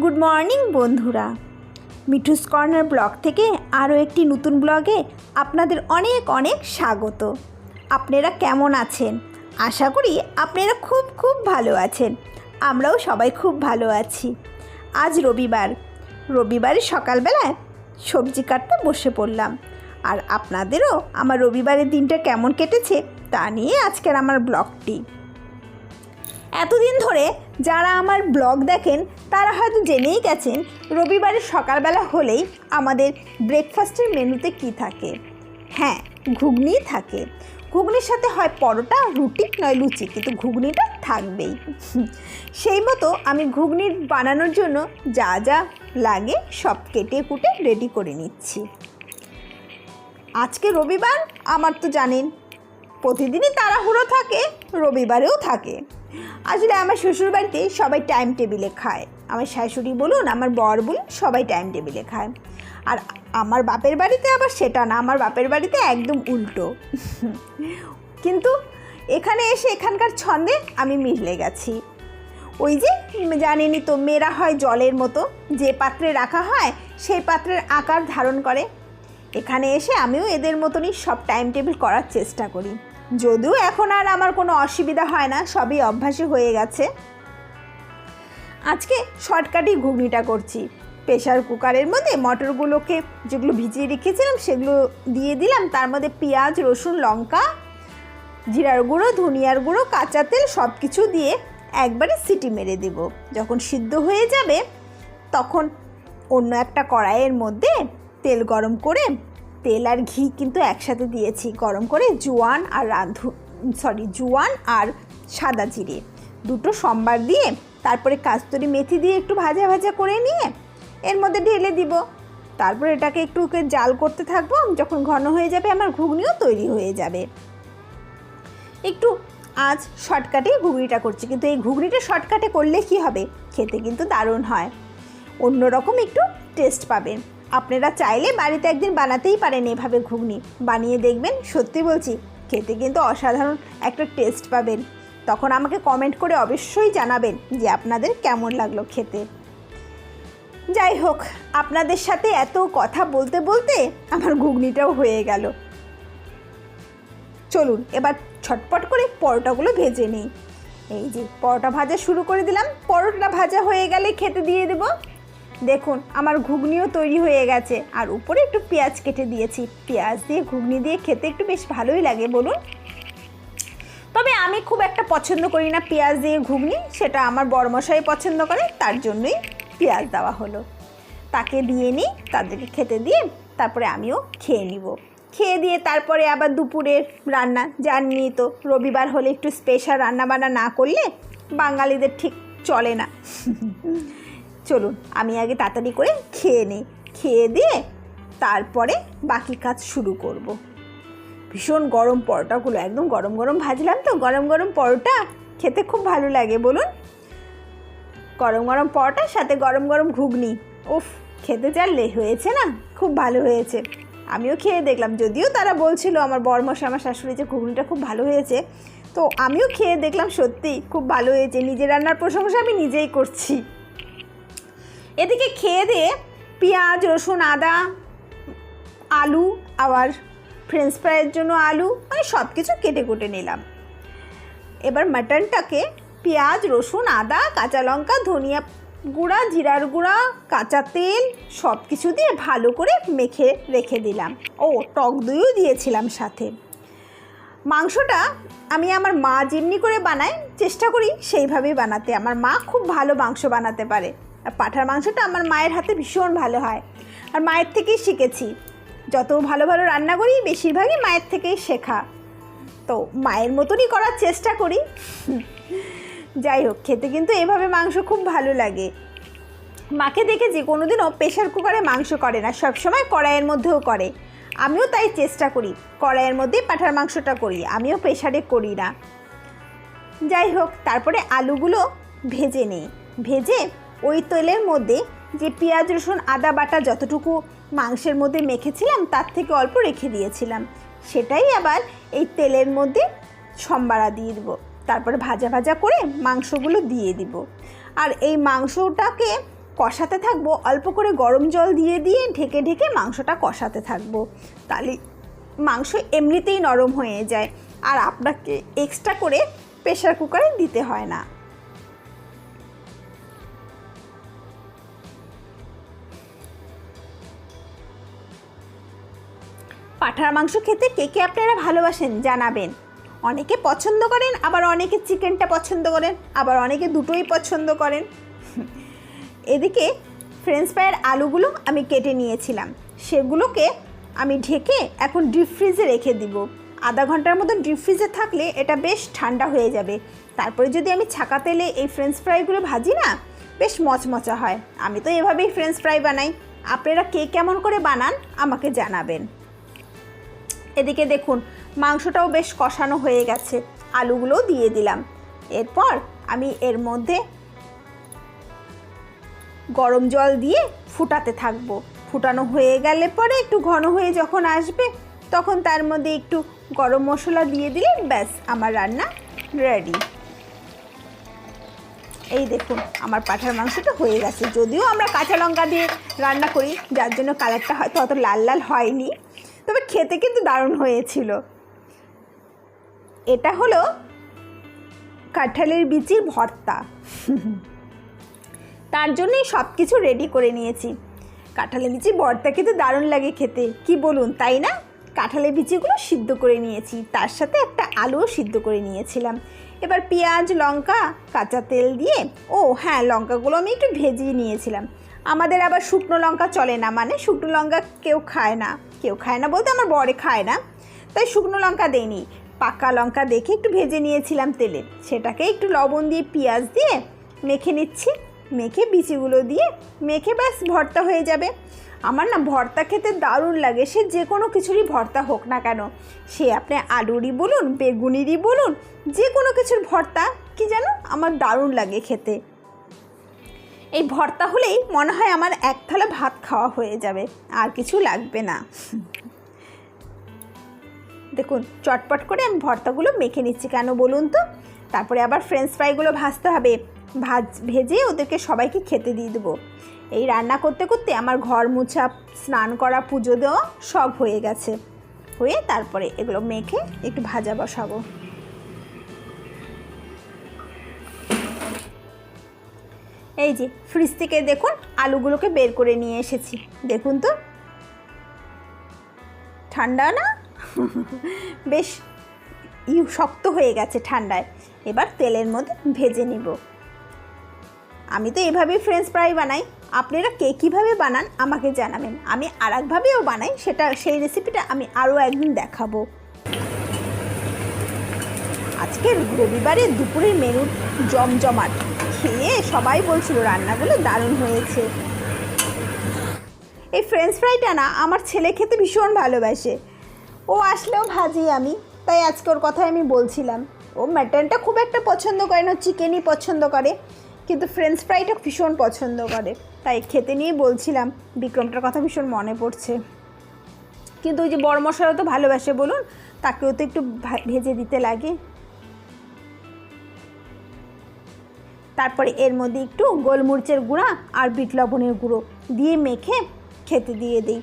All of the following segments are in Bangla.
গুড মর্নিং বন্ধুরা। মিঠুস কর্নার ব্লগ থেকে আরও একটি নতুন ব্লগে আপনাদের অনেক অনেক স্বাগত। আপনারা কেমন আছেন? আশা করি আপনারা খুব খুব ভালো আছেন। আমরাও সবাই খুব ভালো আছি। আজ রবিবার। রবিবারে সকালবেলায় সবজি কাটতে বসে পড়লাম। আর আপনাদেরও আমার রবিবারের দিনটা কেমন কেটেছে তা নিয়ে আজকের আমার ব্লগটি। এতদিন ধরে যারা আমার ব্লগ দেখেন, তারা হয়তো জেনেই গেছেন রবিবারে সকালবেলা হলেই আমাদের ব্রেকফাস্টের মেনুতে কি থাকে। হ্যাঁ ঘুগনি থাকে। ঘুগনির সাথে হয় পরোটা, রুটি, নয় লুচি, কিন্তু ঘুগনিটা থাকবেই। সেই মতো আমি ঘুগনি বানানোর জন্য যা যা লাগে সব কেটে কুটে রেডি করে নিচ্ছি। আজকে রবিবার, আমার তো জানেন, প্রতিদিনই তাড়াহুড়ো থাকে, রবিবারেও থাকে। আসলে আমার শ্বশুরবাড়িতে সবাই টাইম টেবিলে খায়। আমার শাশুড়ি বলুন, আমার বর বলুন, সবাই টাইম টেবিলে খায়। আর আমার বাপের বাড়িতে আবার সেটা না, আমার বাপের বাড়িতে একদম উল্টো। কিন্তু এখানে এসে এখানকার ছন্দে আমি মিলে গেছি। ওই যে, জানেনই তো, মেয়েরা হয় জলের মতো, যে পাত্রে রাখা হয়, সেই পাত্রের আকার ধারণ করে। এখানে এসে আমিও এদের মতনই সব টাইম টেবিল করার চেষ্টা করি। যদিও এখন আর আমার কোনো অসুবিধা হয় না, সবই অভ্যাসে হয়ে গেছে। আজকে শর্টকাটই ঘুগনিটা করছি। প্রেশার কুকারের মধ্যে মটরগুলোকে যেগুলো ভিজিয়ে রেখেছিলাম, সেগুলো দিয়ে দিলাম। তার মধ্যে পেঁয়াজ, রসুন, লঙ্কা, জিরার গুঁড়ো, ধনিয়ার গুঁড়ো, কাঁচা তেল সব কিছু দিয়ে একবারে সিটি মেরে দেব। যখন সিদ্ধ হয়ে যাবে, তখন অন্য একটা কড়াইয়ের মধ্যে তেল গরম করে তেল আর ঘি কিন্তু একসাথে দিয়েছি। গরম করে জোয়ান আর রাঁধু সরি জোয়ান আর সাদা জিরে। দুটো সম্বার দিয়ে তারপরে কাস্তুরি মেথি দিয়ে একটু ভাজা ভাজা করে নিয়ে এর মধ্যে ঢেলে দিব। তারপর এটাকে একটু জাল করতে থাকব, যখন ঘন হয়ে যাবে আমার ঘুগনিও তৈরি হয়ে যাবে। একটু আজ শর্টকাটে ঘুগনিটা করছি, কিন্তু এই ঘুগনিটা শর্টকাটে করলে কি হবে? খেতে কিন্তু দারুণ হয়। অন্যরকম একটু টেস্ট পাবেন আপনারা চাইলে বাড়িতে একদিন বানাতেই পারেন এভাবে ঘুগনি। বানিয়ে দেখবেন, সত্যি বলছি, খেতে কিন্তু অসাধারণ একটা টেস্ট পাবেন। তখন আমাকে কমেন্ট করে অবশ্যই জানাবেন যে আপনাদের কেমন লাগল খেতে। যাই হোক, আপনাদের সাথে এত কথা বলতে বলতে আমার ঘুগনিটাও হয়ে গেল। চলুন, এবার ছটপট করে পরোটাগুলো ভেজে নিই। এই যে, পরোটা ভাজা শুরু করে দিলাম। পরোটা ভাজা হয়ে গেলে খেতে দিয়ে দেব। দেখুন, আমার ঘুগনিও তৈরি হয়ে গেছে। আর উপরে একটু পেঁয়াজ কেটে দিয়েছি। পেঁয়াজ দিয়ে, ঘুগনি দিয়ে খেতে একটু বেশ ভালোই লাগে, বলুন। তবে আমি খুব একটা পছন্দ করি না পেঁয়াজ দিয়ে ঘুগনি, সেটা আমার বড়মশাই পছন্দ করে, তার জন্যই পেঁয়াজ দেওয়া হলো। তাকে দিয়ে নিই, তাদেরকে খেতে দিয়ে তারপরে আমিও খেয়ে নিব। খেয়ে দিয়ে তারপরে আবার দুপুরের রান্না জাননি তো, রবিবার হলে একটু স্পেশাল রান্না বান্না না করলে বাঙালিদের ঠিক চলে না। চলুন, আমি আগে তাড়াতাড়ি করে খেয়ে নিই। খেয়ে দিয়ে তারপরে বাকি কাজ শুরু করব। ভীষণ গরম পরোটাগুলো, একদম গরম গরম ভাজলাম তো, গরম গরম পরোটা খেতে খুব ভালো লাগে, বলুন। গরম গরম পরোটার সাথে গরম গরম ঘুগনি, উফ, খেতে চাললে হয়েছে না, খুব ভালো হয়েছে। আমিও খেয়ে দেখলাম, যদিও তারা বলছিল আমার বরমশা আমার শাশুড়ি যে ঘুগনিটা খুব ভালো হয়েছে, তো আমিও খেয়ে দেখলাম সত্যি খুব ভালো হয়েছে নিজের রান্নার প্রশংসা আমি নিজেই করছি। এদিকে খেয়ে দিয়ে পেঁয়াজ, রসুন, আদা, আলু, আবার ফ্রেঞ্চ ফ্রাইয়ের জন্য আলু মানে সব কিছু কেটে কুটে নিলাম। এবার মাটনটাকে পেঁয়াজ, রসুন, আদা, কাঁচা লঙ্কা, ধনিয়া গুঁড়া, জিরার গুঁড়া, কাঁচা তেল সব কিছু দিয়ে ভালো করে মেখে রেখে দিলাম। ও, টক দইও দিয়েছিলাম সাথে। মাংসটা আমি আমার মা যেমনি করে বানায়, চেষ্টা করি সেইভাবেই বানাতে। আমার মা খুব ভালো মাংস বানাতে পারে। আর পাঠার মাংসটা আমার মায়ের হাতে ভীষণ ভালো হয়। আর মায়ের থেকেই শিখেছি। যত ভালো ভালো রান্না করি, বেশিরভাগই মায়ের থেকেই শেখা। তো মায়ের মতনই করার চেষ্টা করি। যাই হোক, খেতে কিন্তু এভাবে মাংস খুব ভালো লাগে। মাকে দেখে যে কোনো দিনও প্রেশার কুকারে মাংস করে না, সবসময় কড়াইয়ের মধ্যেও করে। আমিও তাই চেষ্টা করি, কড়াইয়ের মধ্যেই পাঠার মাংসটা করি, আমিও প্রেশারে করি না। যাই হোক, তারপরে আলুগুলো ভেজে নিই। ভেজে ওই তেলের মধ্যে যে পেঁয়াজ, রসুন, আদা বাটা যতটুকু মাংসের মধ্যে মেখেছিলাম, তার থেকে অল্প রেখে দিয়েছিলাম। সেটাই আবার এই তেলের মধ্যে সম্বারা দিয়ে দেবো। তারপরে ভাজা ভাজা করে মাংসগুলো দিয়ে দিব। আর এই মাংসটাকে কষাতে থাকব, অল্প করে গরম জল দিয়ে দিয়ে ঢেকে ঢেকে মাংসটা কষাতে থাকব। তাহলে মাংস এমনিতেই নরম হয়ে যায়। আর আপনাকে এক্সট্রা করে প্রেশার কুকারে দিতে হয় না। পাঠার মাংস খেতে কে কে আপনারা ভালোবাসেন জানাবেন। অনেকে পছন্দ করেন, আবার অনেকে চিকেনটা পছন্দ করেন, আবার অনেকে দুটোই পছন্দ করেন। এদিকে ফ্রেঞ্চ ফ্রাইয়ের আলুগুলো আমি কেটে নিয়েছিলাম। সেগুলোকে আমি ঢেকে এখন ডিপ ফ্রিজে রেখে দিব। আধা ঘণ্টার মতন ডিপ ফ্রিজে থাকলে এটা বেশ ঠান্ডা হয়ে যাবে। তারপরে যদি আমি ছাকা তেলে এই ফ্রেঞ্চ ফ্রাইগুলো ভাজি না, বেশ মচমচা হয়। আমি তো এভাবেই ফ্রেঞ্চ ফ্রাই বানাই। আপনারা কে কেমন করে বানান, আমাকে জানাবেন। এদিকে দেখুন, মাংসটাও বেশ কষানো হয়ে গেছে। আলুগুলোও দিয়ে দিলাম। এরপর আমি এর মধ্যে গরম জল দিয়ে ফুটাতে থাকব। ফুটানো হয়ে গেলে পরে একটু ঘন হয়ে যখন আসবে, তখন তার মধ্যে একটু গরম মশলা দিয়ে দিলে ব্যাস, আমার রান্না রেডি। এই দেখুন, আমার পাঠার মাংসটা হয়ে গেছে। যদিও আমরা কাঁচা লঙ্কা দিয়ে রান্না করি, যার জন্য কালারটা হয়তো অত লাল লাল হয়নি। তবে খেতে কিন্তু দারুণ হয়েছিল। এটা হলো কাঁঠালের বিচির ভর্তা। তার জন্যই সব কিছু রেডি করে নিয়েছি। কাঁঠালের বিচি ভর্তা কিন্তু দারুণ লাগে খেতে। কি বলুন, তাই না? কাঁঠালের বিচিগুলো সিদ্ধ করে নিয়েছি। তার সাথে একটা আলুও সিদ্ধ করে নিয়েছিলাম। এবার পেঁয়াজ, লঙ্কা, কাঁচা তেল দিয়ে, ও হ্যাঁ লঙ্কাগুলো আমি একটু ভেজিয়ে নিয়েছিলাম। আমাদের আবার শুকনো লঙ্কা চলে না মানে শুকনো লঙ্কা কেউ খায় না। কেউ খায় না বলতে আমার বরে খায় না। তাই শুকনো লঙ্কা দেয়নি পাকা লঙ্কা দেখে একটু ভেজে নিয়েছিলাম তেলে। সেটাকে একটু লবণ দিয়ে পেঁয়াজ দিয়ে মেখে নিচ্ছি। মেখে বিচিগুলো দিয়ে মেখে ব্যাস ভর্তা হয়ে যাবে। আমার না ভর্তা খেতে দারুণ লাগে। সে যে কোনো কিছুরই ভর্তা হোক না কেন। সে আপনি আলুরই বলুন, বেগুনিরই বলুন, যে কোনো কিছুর ভর্তা। কি যেন আমার দারুণ লাগে খেতে। এই ভর্তা হলেই মনে হয় আমার এক থালা ভাত খাওয়া হয়ে যাবে, আর কিছু লাগবে না। দেখুন, চটপট করে আমি ভর্তাগুলো মেখে নিচ্ছি কেন বলুন তো? তারপরে আবার ফ্রেঞ্চ ফ্রাইগুলো ভাজতে হবে। ভাজ, ভেজে ওদেরকে সবাইকে খেতে দিয়ে দেবো। এই রান্না করতে করতে আমার ঘর মুছা, স্নান করা, পুজো দেওয়া সব হয়ে গেছে। হয়ে তারপরে এগুলো মেখে একটু ভাজা বসাবো। এই যে ফ্রিজ থেকে দেখুন আলুগুলোকে বের করে নিয়ে এসেছি। দেখুন তো। ঠান্ডা না? বেশ ইউ শক্ত হয়ে গেছে ঠান্ডায়। এবার তেলের মধ্যে ভেজে নিব। আমি তো এভাবেই ফ্রেঞ্চ ফ্রাই বানাই। আপনারা কে কীভাবে বানান আমাকে জানাবেন। আমি আর একভাবেও বানাই, সেটা, সেই রেসিপিটা আমি আরও একদিন দেখাবো। আজকের রবিবারে দুপুরের মেনু জমজমাট। খেয়ে সবাই বলছিল রান্নাগুলো দারুণ হয়েছে। এই ফ্রেঞ্চ ফ্রাইটা না আমার ছেলে খেতে ভীষণ ভালোবাসে। ও আসলেও ভাজি আমি, তাই আজকে ওর কথাই আমি বলছিলাম। ও মাটনটা খুব একটা পছন্দ করে না চিকেনই পছন্দ করে, কিন্তু ফ্রেঞ্চ ফ্রাইটা ভীষণ পছন্দ করে। তাই খেতে নিয়ে বলছিলাম, বিক্রমটার কথা ভীষণ মনে পড়ছে। কিন্তু ওই যে বড় মশলা তো ভালোবাসে বলুন, তাকেও তো একটু ভেজে দিতে লাগে। তারপরে এর মধ্যে একটু গোলমরিচের গুঁড়া আর বিট লবণের গুঁড়ো দিয়ে মেখে খেতে দিয়ে দিই।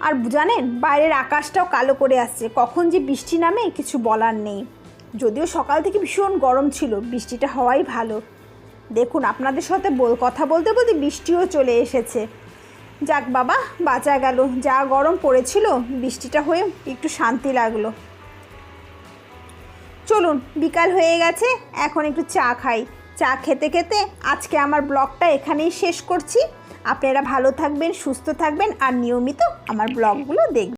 আর জানেন, বাইরের আকাশটাও কালো করে আসছে, কখন যে বৃষ্টি নামে কিছু বলার নেই। যদিও সকাল থেকে ভীষণ গরম ছিল, বৃষ্টিটা হওয়াই ভালো। দেখুন, আপনাদের সাথে বল, কথা বলতে বলতে বৃষ্টিও চলে এসেছে। যাক বাবা, বাঁচা গেল। যা গরম পড়েছিল, বৃষ্টিটা হয়ে একটু শান্তি লাগল। চলুন, বিকাল হয়ে গেছে, এখন একটু চা খাই। চা খেতে খেতে আজকে আমার ব্লগটা এখানেই শেষ করছি। আপনারা ভালো থাকবেন, সুস্থ থাকবেন আর নিয়মিত আমার ব্লগগুলো দেখবেন।